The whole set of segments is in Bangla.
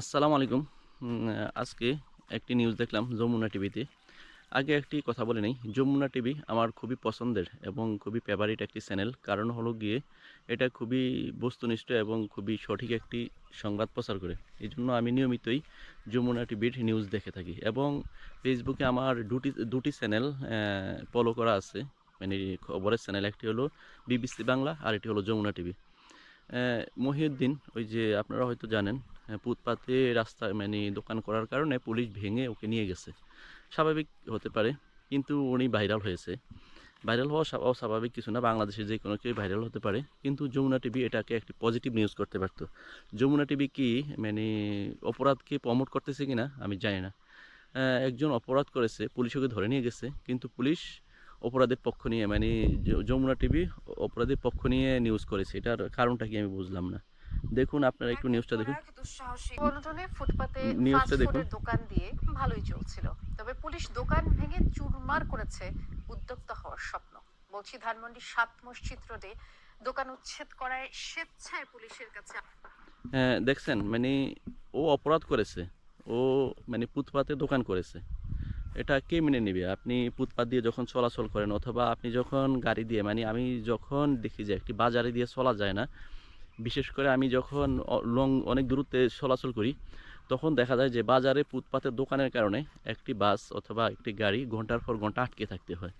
আসসালামু আলাইকুম। আজকে একটি নিউজ দেখলাম যমুনা টিভিতে আগে একটি কথা বলে নেই, যমুনা টিভি আমার খুবই পছন্দের এবং খুবই ফেভারিট একটি চ্যানেল কারণ হলো গিয়ে এটা খুবই বস্তুনিষ্ঠ এবং খুবই সঠিক একটি সংবাদ প্রচার করে। এই জন্য আমি নিয়মিতই যমুনা টিভির নিউজ দেখে থাকি এবং ফেসবুকে আমার দুটি দুটি চ্যানেল ফলো করা আছে। মানে খবরের চ্যানেল একটি হলো বিবিসি বাংলা আর এটি হলো যমুনা টিভি মহিউদ্দিন, ওই যে আপনারা হয়তো জানেন ফুটপাতে রাস্তা মানে দোকান করার কারণে পুলিশ ভেঙে ওকে নিয়ে গেছে। স্বাভাবিক হতে পারে, কিন্তু উনি ভাইরাল হয়েছে। ভাইরাল হওয়া স্বা- অস্বাভাবিক কিছু না, বাংলাদেশে যে কোনো কেউ ভাইরাল হতে পারে। কিন্তু যমুনা টিভি এটাকে একটি পজিটিভ নিউজ করতে পারতো। যমুনা টিভি কি মানে অপরাধকে প্রমোট করতেছে কিনা, আমি জানি না। একজন অপরাধ করেছে, পুলিশ ওকে ধরে নিয়ে গেছে, কিন্তু পুলিশ অপরাধের পক্ষ নিয়ে মানে যমুনা টিভি অপরাধের পক্ষ নিয়ে নিউজ করেছে। এটার কারণটা কি আমি বুঝলাম না। দেখুন আপনারা একটু নিউজটা দেখুন। বনটনে ফুটপাতে নিউজটা দেখুন। দোকান দিয়ে ভালোই চলছিল। তবে পুলিশ দোকান ভেঙে চুরমার করেছে উদ্যোক্তা হওয়ার স্বপ্ন। বলছি ধানমন্ডি সাত মসজিদ রোডে দোকান উচ্ছেদ করায় স্বেচ্ছায় পুলিশের কাছে হ্যাঁ দেখছেন মানে ও অপরাধ করেছে। ও মানে ফুটপাতে দোকান করেছে। এটা কে মেনে নেবে? আপনি ফুটপাত দিয়ে যখন চলাচল করেন অথবা আপনি যখন গাড়ি দিয়ে মানে আমি যখন দেখি যে একটি বাজারে দিয়ে চলা যায় না বিশেষ করে আমি যখন লং অনেক দূরত্বে চলাচল করি, তখন দেখা যায় যে বাজারে ফুটপাতের দোকানের কারণে একটি বাস অথবা একটি গাড়ি ঘণ্টার পর ঘণ্টা আটকে থাকতে হয়।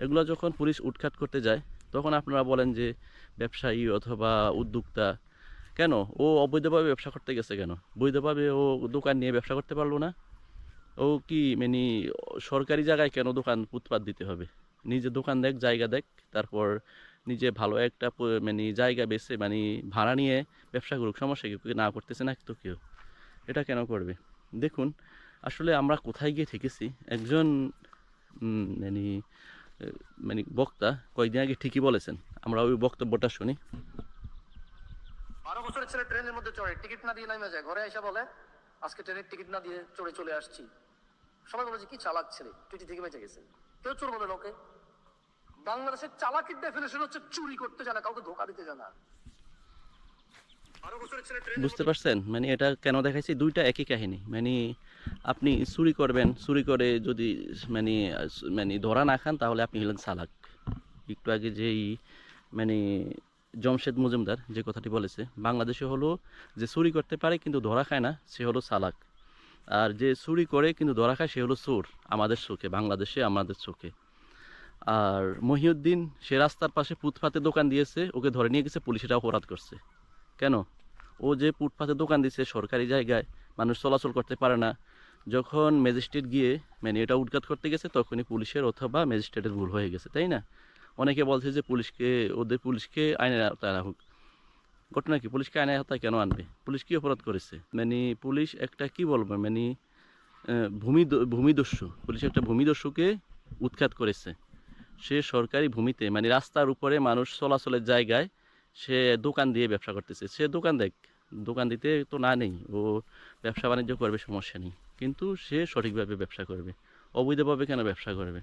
এগুলো যখন পুলিশ উৎখাত করতে যায়, তখন আপনারা বলেন যে ব্যবসায়ী অথবা উদ্যোক্তা, কেন? ও অবৈধভাবে ব্যবসা করতে গেছে কেন? বৈধভাবে ও দোকান নিয়ে ব্যবসা করতে পারল না? ও কি মানে সরকারি জায়গায় কেন দোকান উৎপাদ দিতে হবে? নিজে দোকান দেখ, জায়গা দেখ, তারপর নিজে ভালো একটা মানে জায়গা বেছে মানে ভাড়া নিয়ে ব্যবসা করুক, সমস্যা কি, না করতেছে, না তো কেউ। এটা কেন করবে? দেখুন, আসলে আমরা কোথায় গিয়ে ঠেকেছি একজন মানে মানে বক্তা কয়েকদিন আগে ঠিকই বলেছেন। আমরা ওই বক্তব্যটা শুনি। বারো বছরের ছেলে ট্রেনের মধ্যে চড়ে, টিকিট না দিয়ে নামে যায়। ঘরে এসে বলে, আজকে ট্রেনের টিকিট না দিয়ে চড়ে চলে আসছি। সবাই বলে যে, কি চালাক ছেলে টিটি থেকে বেঁচে গেছে। কেউ চোর বলে, লোকে বাংলাদেশের চালাকির ডেফিনেশন হচ্ছে চুরি করতে জানা কাউকে ধোকা দিতে জানা। বুঝতে পারছেন? মানে এটা কেন দেখাইছি? দুইটা একই কাহিনী। মানে আপনি চুরি করবেন চুরি করে যদি মানে মানে ধরা না খান তাহলে আপনি হলেন সালাক একটু আগে যেই মানে জমশেদ মজুমদার যে কথাটি বলেছে বাংলাদেশে হলো যে চুরি করতে পারে কিন্তু ধরা খায় না সে হলো সালাক আর যে চুরি করে কিন্তু ধরা খায় সে হলো চোর আমাদের চোখে বাংলাদেশে আমাদের চোখে। আর মহিউদ্দিন সে রাস্তার পাশে ফুটপাতে দোকান দিয়েছে, ওকে ধরে নিয়ে গেছে, পুলিশ এটা অপরাধ করছে। কেন? ও যে ফুটপাতে দোকান দিচ্ছে সরকারি জায়গায় মানুষ চলাচল করতে পারে না। যখন ম্যাজিস্ট্রেট গিয়ে মানে এটা উৎখাত করতে গেছে, তখনই পুলিশের অথবা ম্যাজিস্ট্রেটের ভুল হয়ে গেছে, তাই না? অনেকে বলছে যে পুলিশকে, ওদের পুলিশকে আইনের আওতায় আনা হোক। ঘটনা কি? পুলিশকে আইনের আওতায় কেন আনবে? পুলিশ কি অপরাধ করেছে? মানে পুলিশ একটা, কি বলব মানে ভূমি ভূমিদস্যু। পুলিশ একটা ভূমিদস্যুকে উৎখাত করেছে। সে সরকারি ভূমিতে মানে রাস্তার উপরে মানুষ চলাচলের জায়গায় সে দোকান দিয়ে ব্যবসা করতেছে। সে দোকান দেখ, দোকান দিতে তো না নেই, ও ব্যবসা বাণিজ্য করবে, সমস্যা নেই। কিন্তু সে সঠিকভাবে ব্যবসা করবে, অবৈধভাবে কেন ব্যবসা করবে?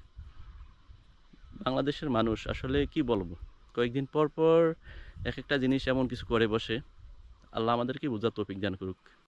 বাংলাদেশের মানুষ আসলে কি বলব? কয়েকদিন পর পর এক একটা জিনিস এমন কিছু করে বসে, আল্লাহ আমাদেরকে বোঝার তৌফিক দান করুক।